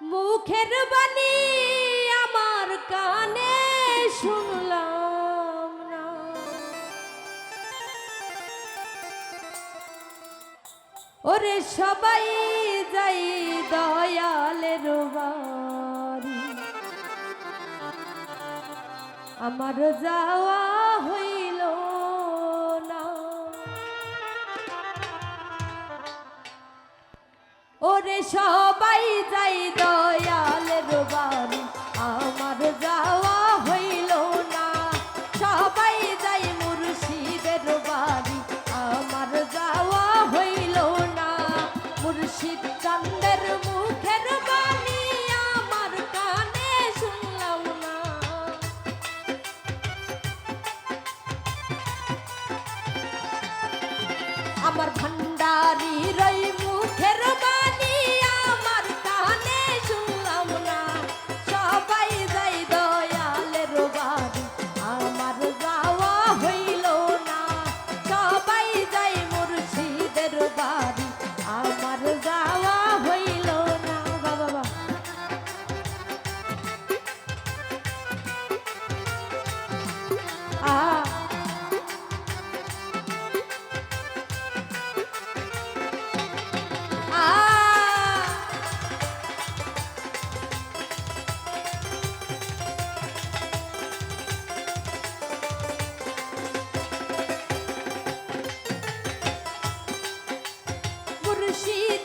মুখের বাণী আমার কানে শুনলাম না। ওরে সবাই যাই দয়ালের বাড়ি আমার যাওয়া ওরে সবাই যাই দয়ালের বাড়ি আমার যাওয়া হইল না। সবাই যাই মুর্শিদের বাড়ি আমার যাওয়া হইল না। মুর্শিদ চান্দের মুখের বাণী আমার কানে শুনলাম না। আমার ভান্ডারি রই মুখের বাণী মুর্শিদ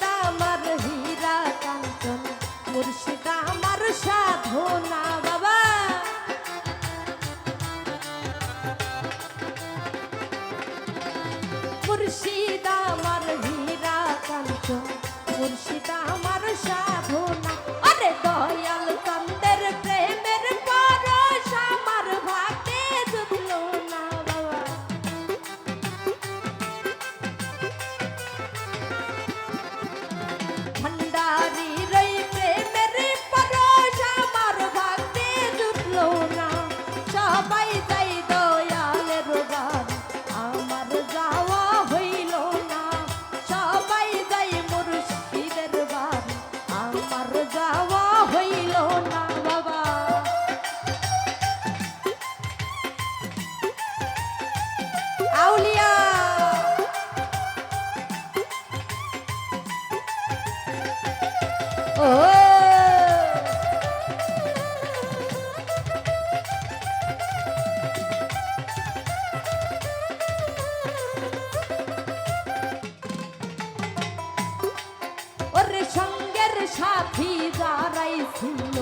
সাথী যারাই ছিল,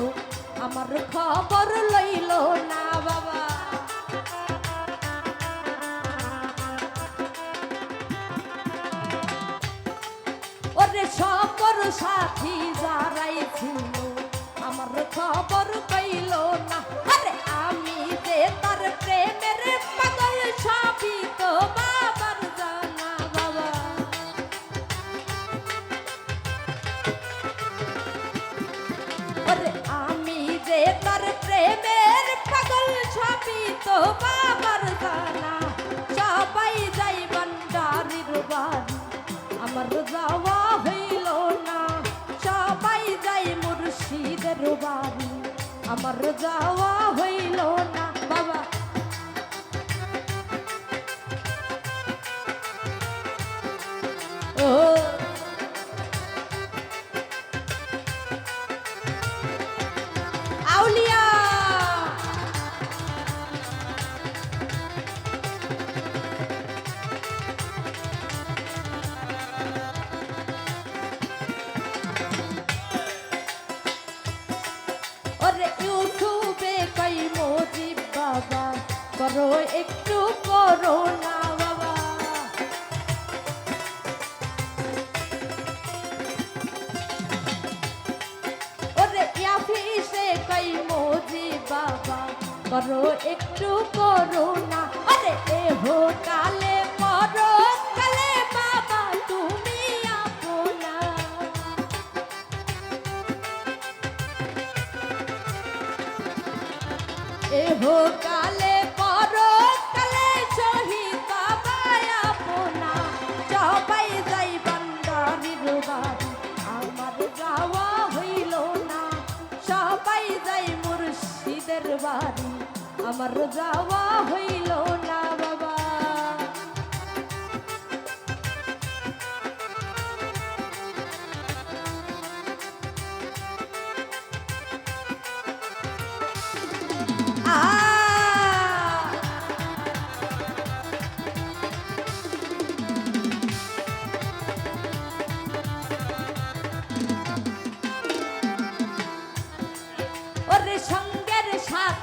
আমার খবর লইল না বাবা। ওরে সবর সাথী যারাই ছিল, আমার খবর আমার যাওয়া হইল। করো, একটু করো না বাবা। ওরে ইয়াফিসে কই মোজি বাবা, করো, একটু করো না। আরে এ হো কালে পরো কালে বাবা, তুমি আপনা। এহ কালে আমার যাওয়া হইল না বাবা। ওরে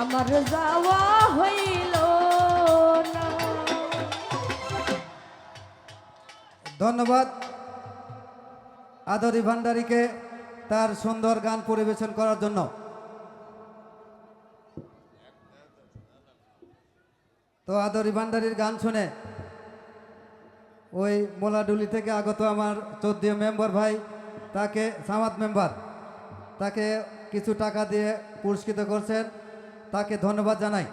আমার যাওয়া হইল ধন্যবাদ। আদরি ভান্ডারীকে তার সুন্দর গান পরিবেশন করার জন্য। তো আদরি ভান্ডারীর গান শুনে ওই মোলাডুলি থেকে আগত আমার চোদ্দীয় মেম্বার ভাই, তাকে সামাদ মেম্বার, তাকে কিছু টাকা দিয়ে পুরস্কৃত করছেন। তাকে ধন্যবাদ জানাই।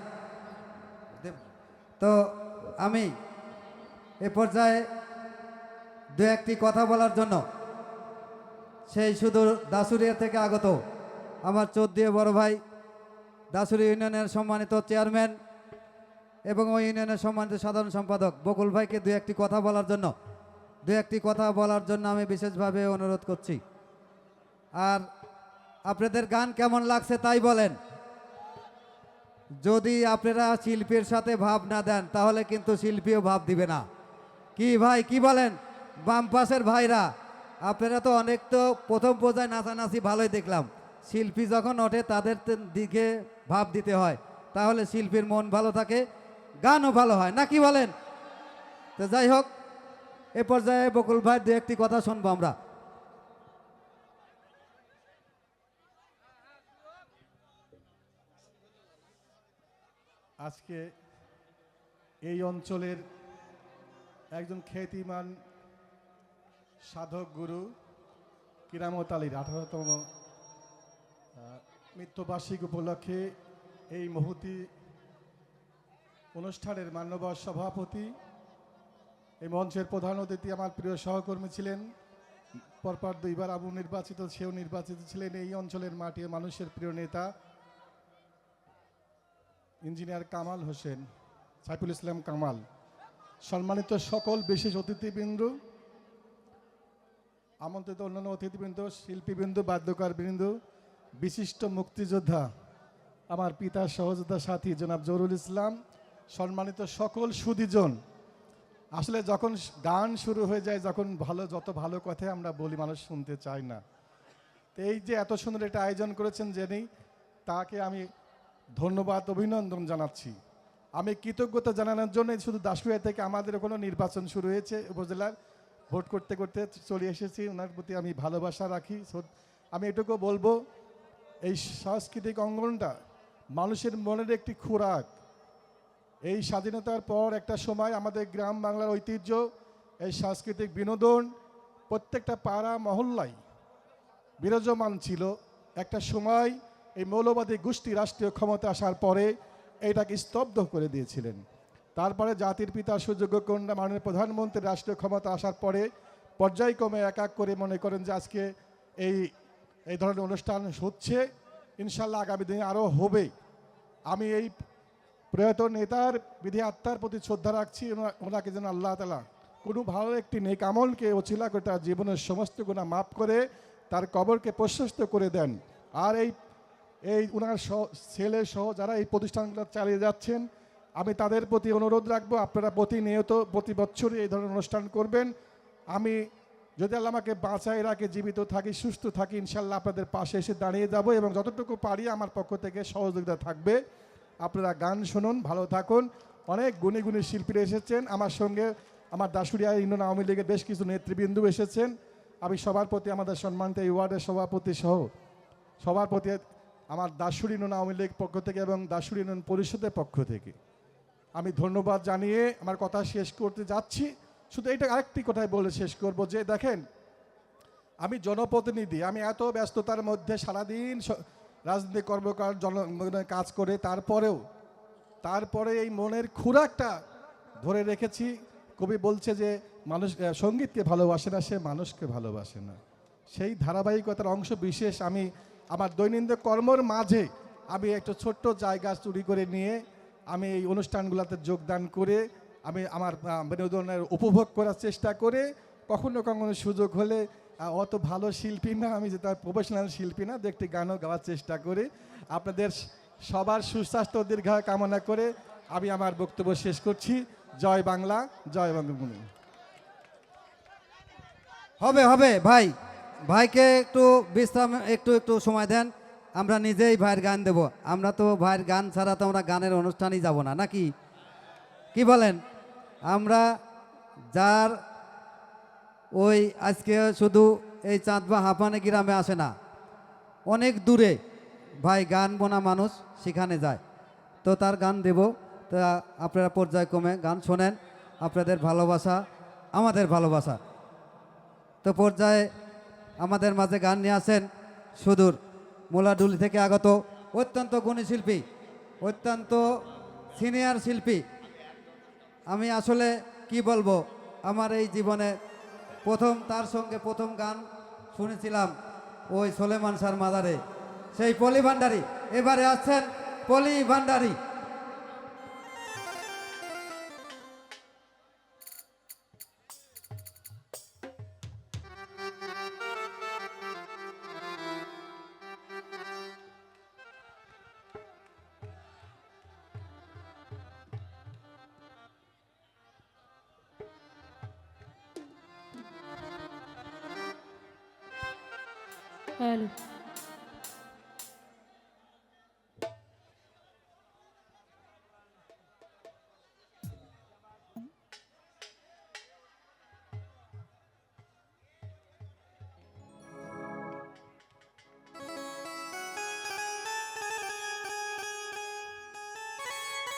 তো আমি এ পর্যায়ে দু একটি কথা বলার জন্য সেই শুধু দাসুরিয়া থেকে আগত আমার চোদ্দীয় বড় ভাই দাসুরি ইউনিয়নের সম্মানিত চেয়ারম্যান এবং ওই ইউনিয়নের সম্মানিত সাধারণ সম্পাদক বকুল ভাইকে দু একটি কথা বলার জন্য, দু একটি কথা বলার জন্য আমি বিশেষভাবে অনুরোধ করছি। আর আপনাদের গান কেমন লাগছে তাই বলেন। যদি আপনারা শিল্পীর সাথে ভাব না দেন, তাহলে কিন্তু শিল্পীও ভাব দিবে না। কি ভাই, কি বলেন? বাম পাশের ভাইরা, আপনারা তো অনেক তো প্রথম পর্যায়ে নাচানাচি ভালোই দেখলাম। শিল্পী যখন ওঠে, তাদের দিকে ভাব দিতে হয়। তাহলে শিল্পীর মন ভালো থাকে, গানও ভালো হয়। না কি বলেন? তো যাই হোক, এ পর্যায়ে বকুল ভাই দু একটি কথা শুনব আমরা। আজকে এই অঞ্চলের একজন খ্যাতিমান সাধক গুরু কিরামত আলীর আঠারোতম মৃত্যুবার্ষিক উপলক্ষে এই মহতি অনুষ্ঠানের মান্যবর সভাপতি, এই মঞ্চের প্রধান অতিথি আমার প্রিয় সহকর্মী ছিলেন। পরপর দুইবার আবু নির্বাচিত, সেও নির্বাচিত ছিলেন। এই অঞ্চলের মাটি ও মানুষের প্রিয় নেতা ইঞ্জিনিয়ার কামাল হোসেন, সাইফুল ইসলাম কামাল। সম্মানিত সকল বিশেষ অতিথিবৃন্দ, আমন্ত্রিত অন্যান্য অতিথিবৃন্দ, শিল্পীবৃন্দ বাদ্যকার বৃন্দ বিশিষ্ট মুক্তিযোদ্ধা, আমার পিতার সহযোদ্ধা সাথী জনাব জহুরুল ইসলাম, সম্মানিত সকল সুদীজন। আসলে যখন গান শুরু হয়ে যায়, যখন ভালো, যত ভালো কথা আমরা বলি, মানুষ শুনতে চায় না। এই যে এত সুন্দর একটা আয়োজন করেছেন যিনি, তাকে আমি ধন্যবাদ, অভিনন্দন জানাচ্ছি। আমি কৃতজ্ঞতা জানানোর জন্য শুধু দাসুয়া থেকে আমাদের কোনো নির্বাচন শুরু হয়েছে উপজেলার। ভোট করতে করতে চলে এসেছি, ওনার প্রতি আমি ভালোবাসা রাখি। আমি এটুকু বলব, এই সাংস্কৃতিক অঙ্গনটা মানুষের মনের একটি খোরাক। এই স্বাধীনতার পর একটা সময় আমাদের গ্রাম বাংলার ঐতিহ্য, এই সাংস্কৃতিক বিনোদন, প্রত্যেকটা পাড়া মহল্লায় বিরাজমান ছিল। একটা সময় এই মৌলবাদী গোষ্ঠী রাষ্ট্রীয় ক্ষমতা আসার পরে এটাকে স্তব্ধ করে দিয়েছিলেন। তারপরে জাতির পিতা সুযোগ্য কন্যা মাননীয় প্রধানমন্ত্রী রাষ্ট্রীয় ক্ষমতা আসার পরে পর্যায়ক্রমে এক এক করে মনে করেন যে আজকে এই এই ধরনের অনুষ্ঠান হচ্ছে, ইনশাল্লাহ আগামী দিনে আরও হবে। আমি এই প্রয়াত নেতার, বিধি আত্মার প্রতি শ্রদ্ধা রাখছি, ওনা- ওনাকে যেন আল্লাহ তালা কোনো ভালো একটি নেক আমলকে ওছিলা করে তার জীবনের সমস্ত গুণা মাফ করে, তার কবরকে প্রশস্ত করে দেন। আর এই এই ওনার ছেলে সহ যারা এই প্রতিষ্ঠানগুলো চালিয়ে যাচ্ছেন, আমি তাদের প্রতি অনুরোধ রাখব, আপনারা প্রতিনিয়ত প্রতি বছরই এই ধরনের অনুষ্ঠান করবেন। আমি যদি আল্লাহ আমাকে বাঁচায় রাখে, জীবিত থাকি, সুস্থ থাকি, ইনশাল্লাহ আপনাদের পাশে এসে দাঁড়িয়ে যাব এবং যতটুকু পারি আমার পক্ষ থেকে সহযোগিতা থাকবে। আপনারা গান শুনুন, ভালো থাকুন। অনেক গুণী গুণী শিল্পীরা এসেছেন। আমার সঙ্গে আমার দাসুরিয়া ইন্ডিয়ান আওয়ামী লীগের বেশ কিছু নেতৃবৃন্দু এসেছেন। আমি সবার প্রতি আমাদের সম্মানিত এই ওয়ার্ডের সভাপতি সহ, সবার প্রতি আমার দাসুর ইউনিয়ন আওয়ামী লীগ পক্ষ থেকে এবং দাসুর ইউনিয়ন পরিষদের পক্ষ থেকে। আমি ধন্যবাদ জানিয়ে আমার কথা শেষ করতে যাচ্ছি। শুধু এটা আরেকটি কথাই বলে শেষ করব যে, দেখেন, আমি জনপ্রতিনিধি, আমি এত ব্যস্ততার মধ্যে সারাদিন স- রাজনীতি কর্মকার, জন মানে কাজ করে, তারপরেও, তারপরে এই মনের খুরাকটা ধরে রেখেছি। কবি বলছে যে, মানুষ সঙ্গীতকে ভালোবাসে না, সে মানুষকে ভালোবাসে না। সেই ধারাবাহিকতার অংশ বিশেষ আমি আমার দৈনন্দিন কর্মর মাঝে আমি একটা ছোট্ট জায়গা চুরি করে নিয়ে আমি এই অনুষ্ঠানগুলোতে যোগদান করে আমি আমার বিনোদনের উপভোগ করার চেষ্টা করে, কখনো কখনো সুযোগ হলে অত ভালো শিল্পী না, আমি যে তার প্রফেশনাল শিল্পী না, দেখতে গানও গাওয়ার চেষ্টা করে। আপনাদের সবার সুস্বাস্থ্য দীর্ঘায়ু কামনা করে আমি আমার বক্তব্য শেষ করছি। জয় বাংলা, জয় বঙ্গভূমি হবে হবে, ভাই। ভাইকে একটু বিশ্রাম, একটু একটু সময় দেন। আমরা নিজেই ভাইয়ের গান দেব। আমরা তো ভাইয়ের গান ছাড়া তো আমরা গানের অনুষ্ঠানই যাব না, নাকি? কি বলেন? আমরা যার ওই আজকে শুধু এই চাঁদ বা হাঁপানে গ্রামে আসে না, অনেক দূরে ভাই গান বোনা মানুষ সেখানে যায়। তো তার গান দেব। তা আপনারা পর্যায়ক্রমে গান শোনেন। আপনাদের ভালোবাসা, আমাদের ভালোবাসা। তো পর্যায়ে আমাদের মাঝে গান নিয়ে আসেন সুদূর মোলাডুলি থেকে আগত অত্যন্ত গুণী শিল্পী, অত্যন্ত সিনিয়র শিল্পী। আমি আসলে কি বলব, আমার এই জীবনে প্রথম তার সঙ্গে প্রথম গান শুনেছিলাম ওই সোলেমান সার মাদারে। সেই পলি ভান্ডারি, এবারে আসছেন পলি ভান্ডারি। Öyle.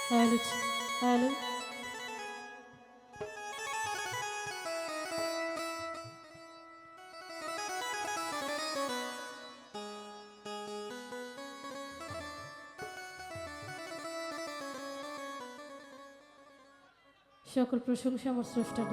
Halit, Halit. সকল প্রশংসা আমার স্রষ্টার